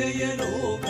രാമ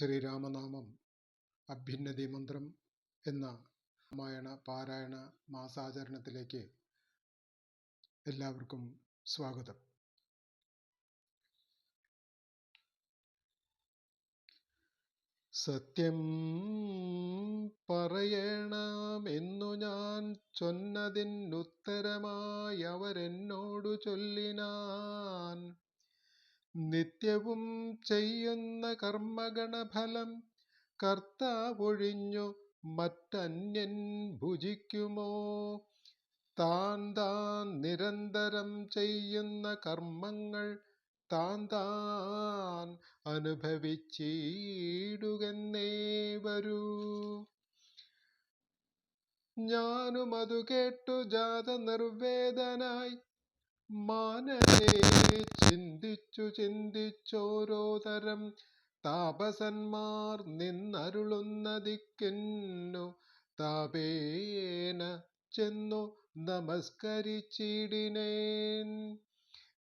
ശ്രീരാമനാമം അഭ്യുന്നതി മന്ത്രം എന്ന രാമായണ പാരായണ മാസാചരണത്തിലേക്ക് എല്ലാവർക്കും സ്വാഗതം. സത്യം പറയണമെന്നു ഞാൻ ചൊന്നതിനുത്തരമായി അവരെന്നോടു ചൊല്ലിനാൻ നിത്യവും ചെയ്യുന്ന കർമ്മഗണഫലം കർത്താവൊഴിഞ്ഞു മറ്റന്യൻ ഭുജിക്കുമോ? താൻ താൻ നിരന്തരം ചെയ്യുന്ന കർമ്മങ്ങൾ താൻ താൻ അനുഭവിച്ചിടുകന്നേ വരൂ ഞാനും അതു കേട്ടു ജാത നിർവേദനായി മാനസേ ചിന്തിച്ചു ചിന്തിച്ചോരോ തരം താപസന്മാർ നിന്നരുളുന്ന ദിക്കിന്നു താപേന ചെന്നു നമസ്കരിച്ചിടിനേൻ.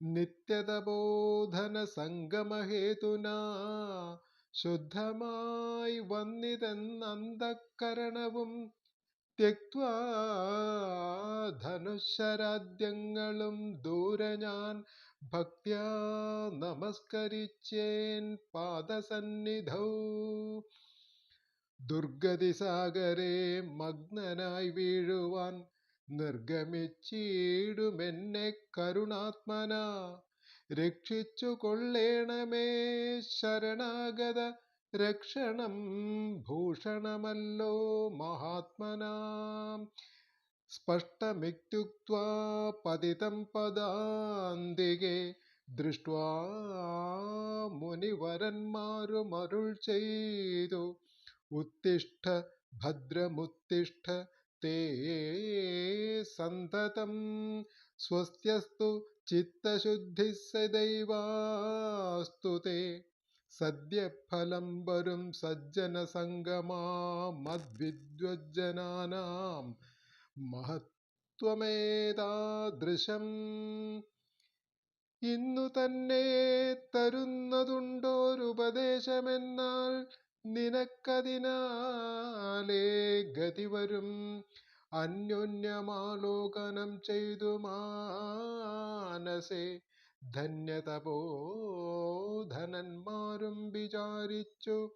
നിത്യതബോധന സംഗമഹേതുനാ ശുദ്ധമായി വന്നിതെന്നന്തക്കരണവും ത്യക്വാ ധനുശരാദ്യങ്ങളും ദൂരെ ഞാൻ ഭക്ത്യാ നമസ്കരിച്ചേൻ പാദസന്നിധൗ. ദുർഗതിസാഗരെ മഗ്നനായി വീഴുവാൻ നിർഗമിച്ചിടുമെന്നെ കരുണാത്മന. രക്ഷിച്ചു കൊള്ളേണമേ ശരണാഗത രക്ഷണം ഭൂഷണമല്ലോ മഹാത്മനാം. സ്പഷ്ടമിത്യുക്വാ പതിതം പദാന്തികെ ദൃഷ്ട്വാ മുനിവരന്മാരുമരുൾ ചെയ്തു. ഉത്തിഷ്ഠ ഭദ്രമുത്തിഷ്ഠ തേ സന്തതം. സ്വസ്ത്യസ്തു ചിത്തശുദ്ധി സദൈവാസ്തു തേ സദ്യഫലം വരും സജ്ജന സംഗമാ മദ്വിദ്വജ്ജനാനാം മഹത്വമേതാദൃശം ഇന്നു തന്നെ തരുന്നതുണ്ടോരുപദേശമെന്നാൽ നിനക്കതിനാലേ ഗതി വരും. അന്യോന്യമാലോകനം ചെയ്തു മാനസേ ധന്യതപോധനന്മാരും വിചാരിച്ചു.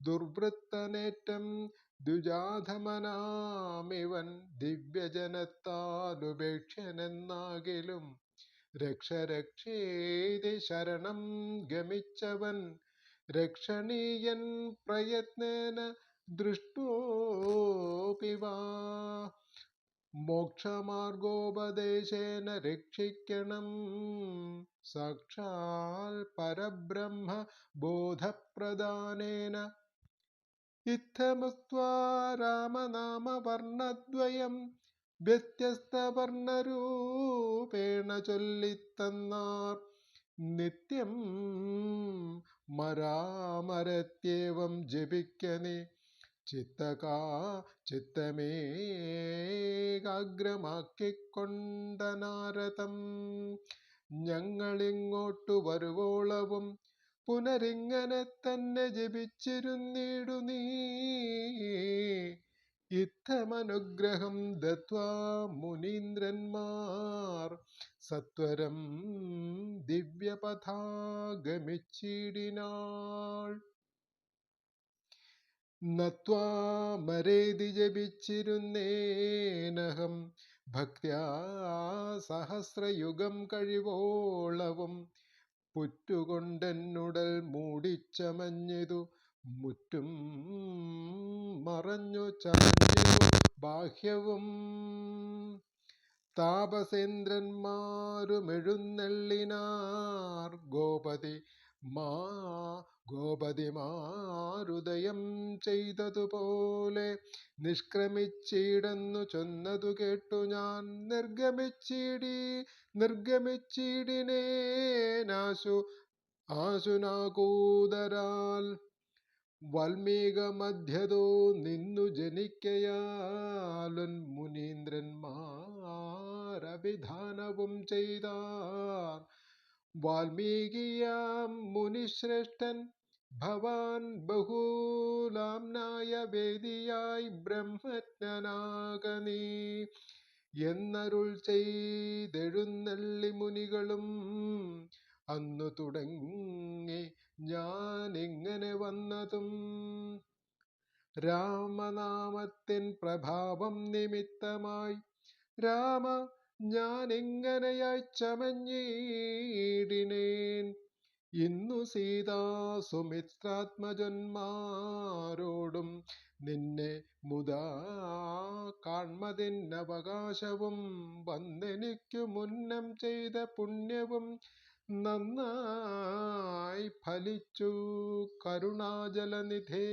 ദുർവൃത്തനേറ്റം ദ്വിജാധമനാമിവൻ ദിവ്യജനത്താലുപേക്ഷനെന്നാകിലും രക്ഷ രക്ഷേതി ശരണം ഗമിച്ചവൻ രക്ഷണീയൻ പ്രയത്നേന ദൃഷ്ടോപി വാ മോക്ഷമാർഗോപദേശേന രക്ഷിക്കണം. സാക്ഷാൽ പരബ്രഹ്മ ബോധപ്രദാനേന. ഇത്തമുക്വാ രാമനാമവർണദ്വയം വ്യത്യസ്തവർണരൂപേണ ചൊല്ലിത്തന്നാർ. നിത്യം മരാമരത്യേവം ജപിക്കനേ ചിത്തകാ ചിത്തമേകാഗ്രമാക്കിക്കൊണ്ട നാരദം ഞങ്ങളിങ്ങോട്ടു വരുവോളവും പുനരിങ്ങനെ തന്നെ ജപിച്ചിരുന്നിടു നീ. ഇത്തമനുഗ്രഹം ദത്വാ മുനീന്ദ്രന്മാർ. സത്വരം ദിവ്യപഥാഗമിച്ചിടിനാൾ. നത്വാമരേതി ജപിച്ചിരുന്നേനഹം. ഭക്യാ സഹസ്രയുഗം കഴിവോളവും. പുറ്റുകൊണ്ടെന്നുടൽ മൂടിച്ചമഞ്ഞിതു. മുറ്റും മറഞ്ഞു ചമഞ്ഞിതു. ബാഹ്യവും താപസേന്ദ്രന്മാരുമെഴുന്നള്ളിനാർ. ഗോപതി മാ ഗോപതിമാരുദയം ചെയ്തതുപോലെ നിഷ്ക്രമിച്ചിടന്നു ചൊന്നതു കേട്ടു ഞാൻ. നിർഗമിച്ചിടി നിർഗമിച്ചിടിനേനാശു ആശുനാകൂതരാൽ വാൽമീക മധ്യതോ നിന്നു ജനിക്കയാലുൻ മുനീന്ദ്രന്മാരവിധാനവും ചെയ്താർ. വാൽമീകിയാം മുനിശ്രേഷ്ഠൻ ഭവാൻ ബഹുലാംനായ വേദിയായി ബ്രഹ്മജ്ഞനാകനീ. എന്നരുൾ ചെയ്തെഴുന്നള്ളി മുനികളും അന്നു തുടങ്ങി ഞാൻ ഇങ്ങനെ വന്നതും. രാമനാമത്തിൻ പ്രഭാവം നിമിത്തമായി രാമ ഞാൻ എങ്ങനെയായി ചമഞ്ഞീടിനേൻ ഇന്നു സീതാ സുമിത്രാത്മജന്മാരോടും നിന്നെ മുതാ കാൺമതിന്നവകാശവും വന്നെനിക്കു മുന്നം ചെയ്ത പുണ്യവും നന്നായി ഫലിച്ചു കരുണാജലനിധേ.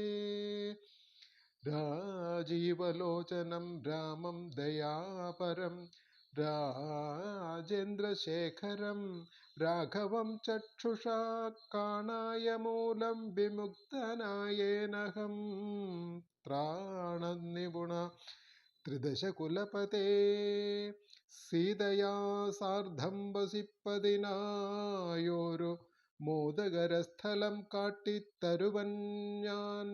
രാജീവലോചനം രാമം ദയാപരം രാജേന്ദ്രശേഖരം രാഘവം ചക്ഷുഷാ കാണായ മൂലം വിമുക്തനായേനഹം. ത്രാണനിപുണ ത്രിദശകുലപതേ സീതയാ സാർദ്ധം വസിപ്പതിനായോരു മോദകരസ്ഥലം കാട്ടിത്തരുവൻ ഞാൻ.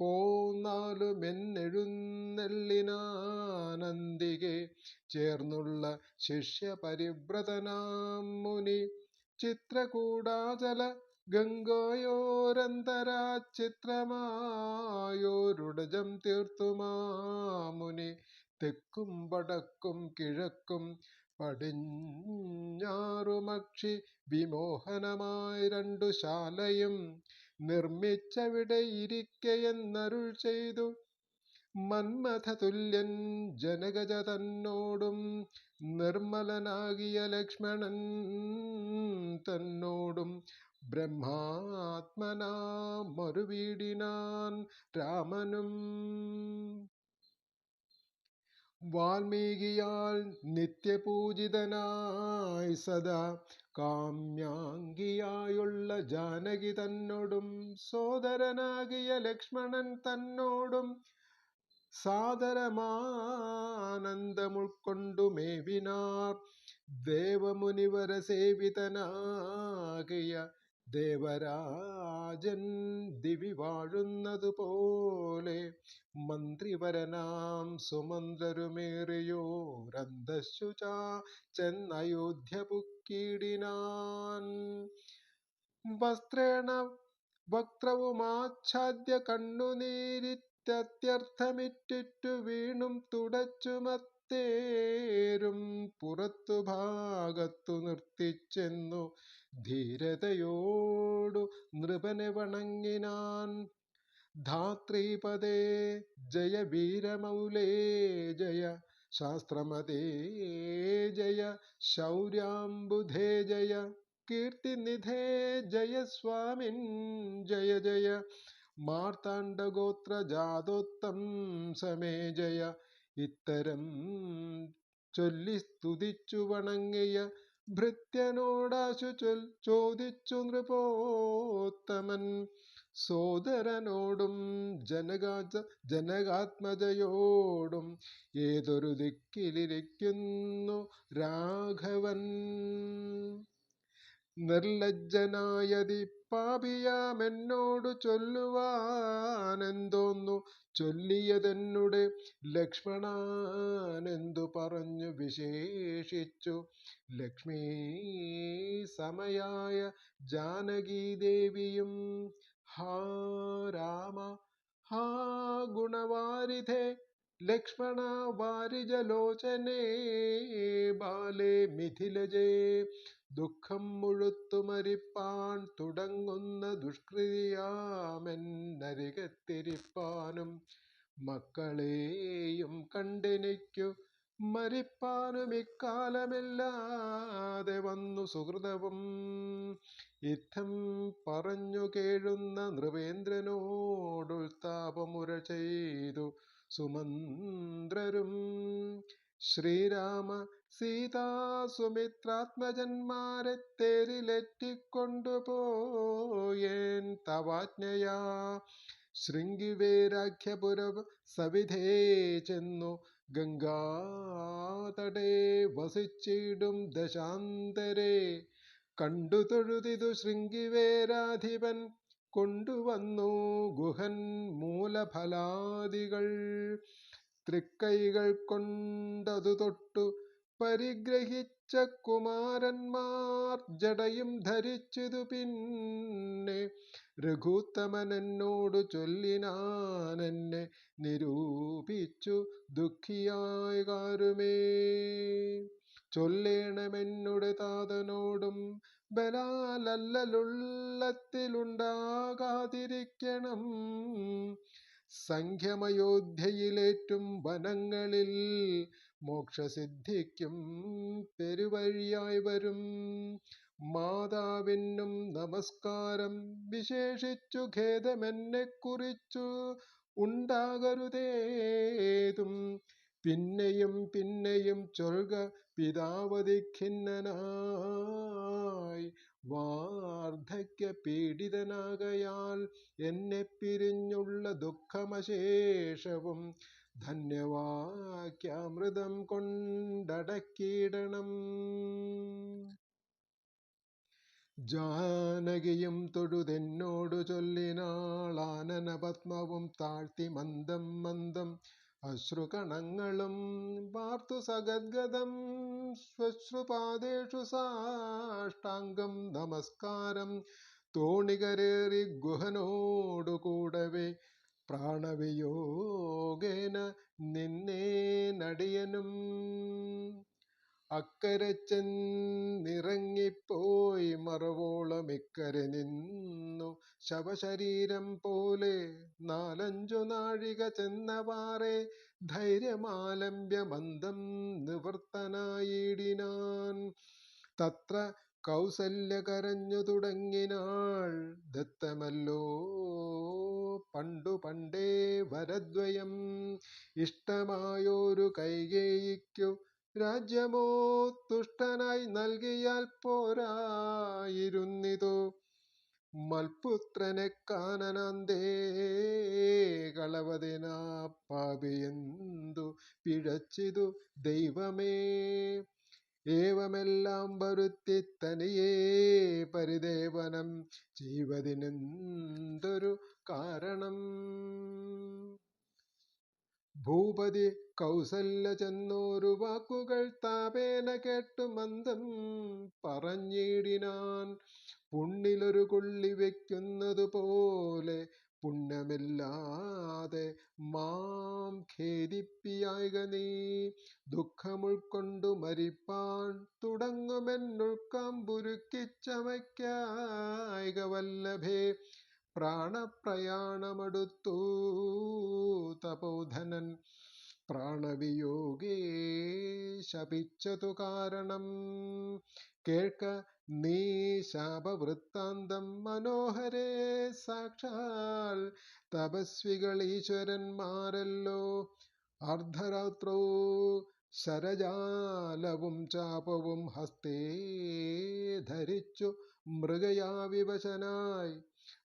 പോന്നാലുമെന്നെഴുന്നള്ളിനാനന്ദികെ ചേർന്നുള്ള ശിഷ്യപരിവ്രതനാം മുനി. ചിത്രകൂടാചല ഗംഗോയോരന്തരാ ചിത്രമായോരുടജം തീർത്തുമാമുനി തെക്കും വടക്കും കിഴക്കും പടിഞ്ഞാറുമക്ഷി വിമോഹനമായി രണ്ടു ശാലയും നിർമ്മിച്ചവിടെ ഇരിക്കയെന്നരുൾ ചെയ്തു. മന്മഥതുല്യൻ ജനകജ തന്നോടും നിർമ്മലനാകിയ ലക്ഷ്മണൻ തന്നോടും ബ്രഹ്മാത്മനാ മറുവീടിനാൻ രാമനും വാൽമീകിയാൽ നിത്യപൂജിതനായി സദാ കാമ്യാംഗിയായുള്ള ജാനകി തന്നോടും സോദരനാകിയ ലക്ഷ്മണൻ തന്നോടും സാദരമാനന്ദമുൾക്കൊണ്ടു മേവിനാർ ദേവമുനിവര സേവിതനാകിയ ദേവരാജൻ ദിവി വാഴുന്നതുപോലെ മന്ത്രിവരനാം സുമന്ത്രരുമേറിയോരന്തശുചാ ചെന്നയോധ്യ പുക്കിടിനാൻ. വസ്ത്രേണ വക്രവുമാച്ഛാദ്യ കണ്ണുനീരിറ്റത്യർത്ഥമിറ്റിറ്റു വീണും തുടച്ചുമത്തേരും പുറത്തു ഭാഗത്തു നിർത്തിച്ചെന്നു ധീരതയോടു നൃപനെ വണങ്ങിനാൻ. ധാത്രീപദേ ജയ വീരമൗലേ ജയ ശാസ്ത്രമതേ ജയ ശൗര്യാംബുധേ ജയ കീർത്തിനിധേ ജയ സ്വാമിൻ ജയ ജയ മാർത്താണ്ഡഗോത്ര ജാതോത്തം സമേ ജയ ഇത്തരം ചൊല്ലി സ്തുതിച്ചു വണങ്ങിയ ഭൃത്യനോടാശു ചൊൽ ചോദിച്ചു നൃപോത്തമൻ. സോദരനോടും ജനകാജ ജനകാത്മജയോടും ഏതൊരു ദിക്കിലിരിക്കുന്നു രാഘവൻ. നിർലജ്ജനായതി പാപിയാമെന്നോടു ചൊല്ലുവാനെന്തോന്നു? ചൊല്ലിയതെന്നുടെ ലക്ഷ്മണാനെന്തു പറഞ്ഞു? വിശേഷിച്ചു. ലക്ഷ്മീ സമയായ ജാനകീദേവിയും ഹാ രാമ ഹാ ഗുണവാരിധേ ലക്ഷ്മണ വാരിജലോചനേ ബാലേ മിഥിലജേ ദുഃഖം മുഴുത്തുമരിപ്പാൻ തുടങ്ങുന്ന ദുഷ്കൃതിയാമെന്നരികത്തിരിപ്പാനും മക്കളെയും കണ്ടെനിക്കു മരിപ്പാനും ഇക്കാലമില്ലാതെ വന്നു സുഹൃതവും. യുദ്ധം പറഞ്ഞു കേഴുന്ന നൃപേന്ദ്രനോടുൽത്താപമുര ചെയ്തു സുമന്ത്രരും. ശ്രീരാമ സീതാ സുമിത്രാത്മജന്മാരെ തേരിലെറ്റിക്കൊണ്ടുപോയേൻ തവാജ്ഞയാ. ശൃംഗിവേരാഖ്യപുരവ് സവിധേ ചെന്നു ഗംഗാതടേ വസിച്ചിടും ദശാന്തരേ. കണ്ടു തൊഴുതിതു ശൃംഗിവേരാധിപൻ കൊണ്ടുവന്നു ഗുഹൻ മൂലഫലാദികൾ. തൃക്കൈകൾ കൊണ്ടതു തൊട്ടു പരിഗ്രഹിച്ച കുമാരന്മാർ ജടയും ധരിച്ചതു പിന്നെ. രഘുത്തമനോടു ചൊല്ലിനാനെന്നെ നിരൂപിച്ചു ദുഃഖിയായ കാരുമേ. ചൊല്ലേണമെന്നുടെ താതനോടും ബലാലല്ലുള്ളത്തിലുണ്ടാകാതിരിക്കണം സംഖ്യമയോധ്യയിലേറ്റും വനങ്ങളിൽ മോക്ഷസിദ്ധിക്കും പെരുവഴിയായി വരും. മാതാവിനും നമസ്കാരം വിശേഷിച്ചു ഖേദമെന്നെ കുറിച്ചു. ഉണ്ടാകരുതേതും പിന്നെയും പിന്നെയും ചൊൽക പിതാവതി ഖിന്നനായി. വാർദ്ധക്യ പീഡിതനാകയാൽ എന്നെ പിരിഞ്ഞുള്ള ദുഃഖമശേഷവും ധന്യവാക്യാമൃതം കൊണ്ടടക്കിയിടണം. ജാനകിയും തൊഴുതെന്നോടു ചൊല്ലിനാളാനന പത്മവും താഴ്ത്തി മന്ദം മന്ദം അശ്രുകണങ്ങളും വാർത്തു സഗദ്ഗതം ശ്വശ്രുപാദേഷു സാഷ്ടാംഗം നമസ്കാരം. തോണികരേറി ഗുഹനോടു കൂടവേ പ്രാണവിയോഗേന നിന്നേ നടിയനും. അക്കരെ ചെന്നിറങ്ങിപ്പോയി മറവോളം ഇക്കരെ നിന്നു. ശവശരീരം പോലെ നാലഞ്ചു നാഴിക ചെന്നവാറെ ധൈര്യമാലംബ്യ മന്ദം നിവർത്തനായിടിനാൻ. തത്ര കൗസല്യ കരഞ്ഞു തുടങ്ങിനാൾ ദത്തമല്ലോ പണ്ടു പണ്ടേ വരദ്വയം. ഇഷ്ടമായോരു കൈകേയിക്കു രാജ്യമോ തുഷ്ടനായി നൽകിയാൽ പോരായിരുന്നിതു. മൽപുത്രനെ കാനനാന്തേ കളവതിനാ പാപിയെന്തു പിഴച്ചിതു ദൈവമേ. ഏവമെല്ലാം വരുത്തി തനിയേ പരിദേവനം ചെയ്വതിനെന്തൊരു കാരണം? ഭൂപതി കൗസല്യ ചെന്നോരു വാക്കുകൾ താപേന കേട്ടു മന്ദം പറഞ്ഞിടിനാൻ. പുണ്ണിലൊരു കൊള്ളി വെക്കുന്നതു പോലെ പുണ്യമില്ലാതെ മാം ഖേദിപ്പിയായക നീ. ദുഃഖമുൾക്കൊണ്ടു മരിപ്പാൻ തുടങ്ങുമെന്നുൾക്കാമ്പുരുക്കിച്ചമയ്ക്കായിക വല്ലഭേ. പ്രാണപ്രയാണമെടുത്തു തപോധനൻ. പ്രാണവിയോഗേ ശപിച്ചതു കാരണം. കേൾക്ക നീ ശാപവൃത്താന്തം മനോഹരേ സാക്ഷാൽ തപസ്വികൾ ഈശ്വരന്മാരല്ലോ. അർദ്ധരാത്രോ ശരജാലവും ചാപവും ഹസ്തേ ധരിച്ചു മൃഗയാവിവശനായി.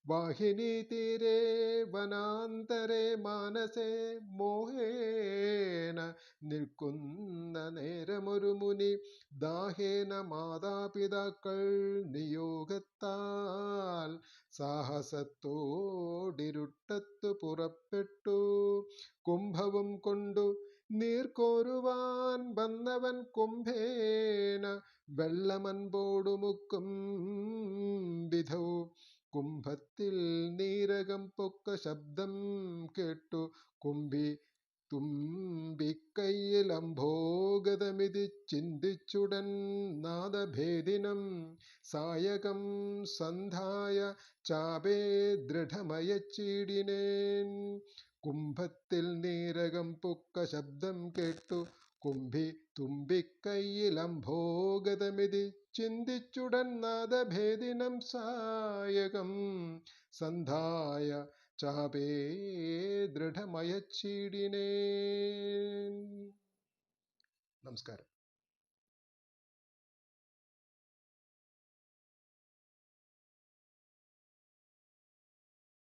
വാഹിനി തീരെ വനാന്തരെ മാനസേ മോഹേന നിൽക്കുന്ന നേരമൊരു മുനി ദാഹേന മാതാപിതാക്കൾ നിയോഗത്താൽ സാഹസത്തോടിരുട്ടത്തു പുറപ്പെട്ടു. കുംഭവും കൊണ്ടു നീർക്കോരുവാൻ വന്നവൻ കുംഭേന വെള്ളമൻപോടുമുക്കും വിധൗ. കുംഭത്തിൽ നീരകം പൊക്ക ശബ്ദം കേട്ടു. കുംഭി തുമ്പിക്കൈയിൽ അംഭോഗതമിതി ചിന്തിച്ചുടൻ നാദഭേദിനം. സായകം സന്ധായ ചാപേ ദൃഢമയച്ചീടിനേൻ. കുംഭത്തിൽ നീരകം പൊക്ക ശബ്ദം കേട്ടു. കുംഭി തുമ്പിക്കൈയിൽ അംഭോഗതമിതി ചിന്തിച്ചുടൻ നാദഭേദിനം സായകം. സന്ധായ ചാപേ ദൃഢമയച്ചീടിനേ നമസ്കാരം.